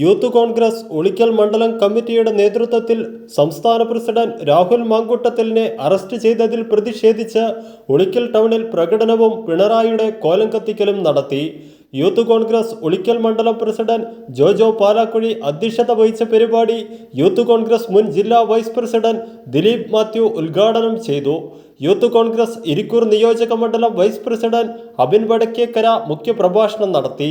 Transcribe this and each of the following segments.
Youth Congress Ulikkal മണ്ഡലം കമ്മിറ്റിയുടെ നേതൃത്വത്തിൽ സംസ്ഥാന പ്രസിഡന്റ് രാഹുൽ മാങ്കുട്ടത്തലിനെ അറസ്റ്റ് ചെയ്തതിൽ പ്രതിഷേധിച്ച് ഉളിക്കൽ ടൗണിൽ പ്രകടനവും പിണറായിയുടെ കോലം കത്തിക്കലും നടത്തി. യൂത്ത് കോൺഗ്രസ് ഉളിക്കൽ മണ്ഡലം പ്രസിഡന്റ് ജോജോ പാലാക്കുഴി അധ്യക്ഷത വഹിച്ച പരിപാടി യൂത്ത് കോൺഗ്രസ് മുൻ ജില്ലാ വൈസ് പ്രസിഡന്റ് ദിലീപ് മാത്യു ഉദ്ഘാടനം ചെയ്തു. യൂത്ത് കോൺഗ്രസ് ഇരിക്കൂർ നിയോജക മണ്ഡലം വൈസ് പ്രസിഡന്റ് അബിൻ വടക്കേക്കര മുഖ്യപ്രഭാഷണം നടത്തി.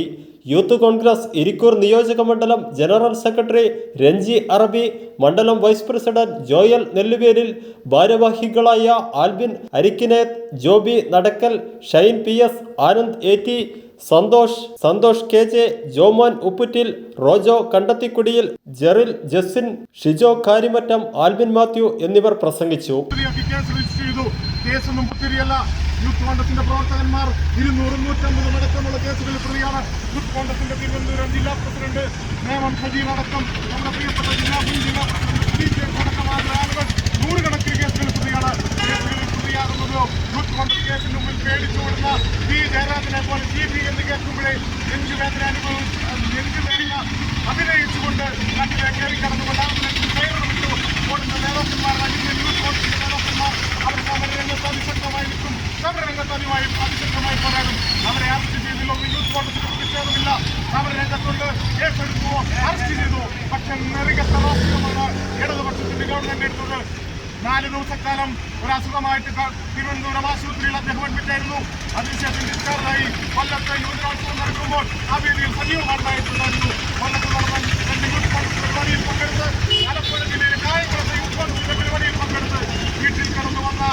യൂത്ത് കോൺഗ്രസ് ഇരിക്കൂർ നിയോജക മണ്ഡലം ജനറൽ സെക്രട്ടറി രഞ്ജി അറബി മണ്ഡലം വൈസ് പ്രസിഡന്റ് ജോയൽ നെല്ലുവേലിൽ ഭാരവാഹികളായ Albin Arikkineth Joby Nadakkal Shine P S Anand A Santhosh Santhosh K J Jomon Upputtil Rojo Kandathikudiyil Jeril Jasin Shijo Karimattam Albin Mathew എന്നിവർ പ്രസംഗിച്ചു. യൂത്ത് കോൺഗ്രസിന്റെ പ്രവർത്തകന്മാർ ഇരുന്നൂറ് നൂറ്റമ്പത് അടക്കമുള്ള കേസുകളിൽ പ്രതിയാണ്. യൂത്ത് കോൺഗ്രസിന്റെ തിരുവനന്തപുരം ജില്ലാ പ്രസിഡന്റ് നേമം സജീവ് അടക്കം നമ്മുടെ പ്രിയപ്പെട്ട ജില്ലാ ജില്ലാ പ്രസിഡന്റ് സി പി എം അടക്കമായുള്ള ആളുകൾ നൂറുകണക്കിന് കേസുകളിൽ പ്രതിയാണ് കേസുകളിൽ പ്രതിയാകുന്നത് യൂത്ത് കോൺഗ്രസ് കേസിന് മുമ്പിൽ പേടിച്ചുകൊടുന്ന പി ജയരാജനെ പോലെ സി പി എന്ന് കേൾക്കുമ്പോഴേ നെഞ്ചുവേദന അനുഭവം നെഞ്ചുവേദന അഭിനയിച്ചുകൊണ്ട് നാട്ടിലെ കയറി കടന്നുകൊണ്ട് ഓടുന്ന നേതാക്കന്മാർ രാജ്യത്തെ യൂത്ത് കോൺഗ്രസിന്റെ നേതാക്കന്മാർ അവർ സമരരംഗത്ത് അതിശക്തമായി നിൽക്കും സമരരംഗത്ത് അതിമായി അതിശക്തമായി പോരാടും. അവരെ അറസ്റ്റ് ചെയ്തില്ല യൂത്ത് കോൺഗ്രസ് പ്രതിഷേധമില്ല സമരരംഗത്തുണ്ട് കേസെടുത്തു അറസ്റ്റ് ചെയ്തു പക്ഷെ നെറുകത്ത രാഷ്ട്രീയമാണ് ഇടതുപക്ഷത്തിന്റെ ഗവൺമെന്റ് എടുത്തത്. നാല് ദിവസക്കാലം ഒരു അസുഖമായിട്ട് തിരുവനന്തപുരം ആശുപത്രിയിൽ അദ്ദേഹം അഡ്മിറ്റായിരുന്നു അതിനുശേഷം ഡിസ്ചാർജായി കൊല്ലത്ത് യുവജനോത്സവം നടക്കുമ്പോൾ ആ വേദിയിൽ സജീവമായിട്ടുണ്ടായിരുന്നു. കൊല്ലത്ത് നടന്ന പരിപാടിയിൽ പങ്കെടുത്ത് ആലപ്പുഴ ജില്ലയിലെ കായംകുളത്തെ യൂത്ത് പരിപാടിയിൽ പങ്കെടുത്ത് വീട്ടിൽ കടന്നു വന്ന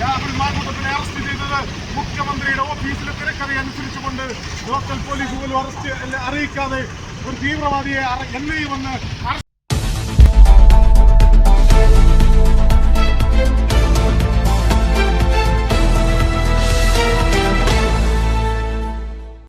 രാഹുൽ മാങ്കുട്ടത്തിനെ അറസ്റ്റ് ചെയ്തത് മുഖ്യമന്ത്രിയുടെ ഓഫീസിലെ തിരക്കഥ അനുസരിച്ചുകൊണ്ട് ലോക്കൽ പോലീസ് പോലും അറസ്റ്റ് അറിയിക്കാതെ ഒരു തീവ്രവാദിയെ എൻ ഐ വന്ന്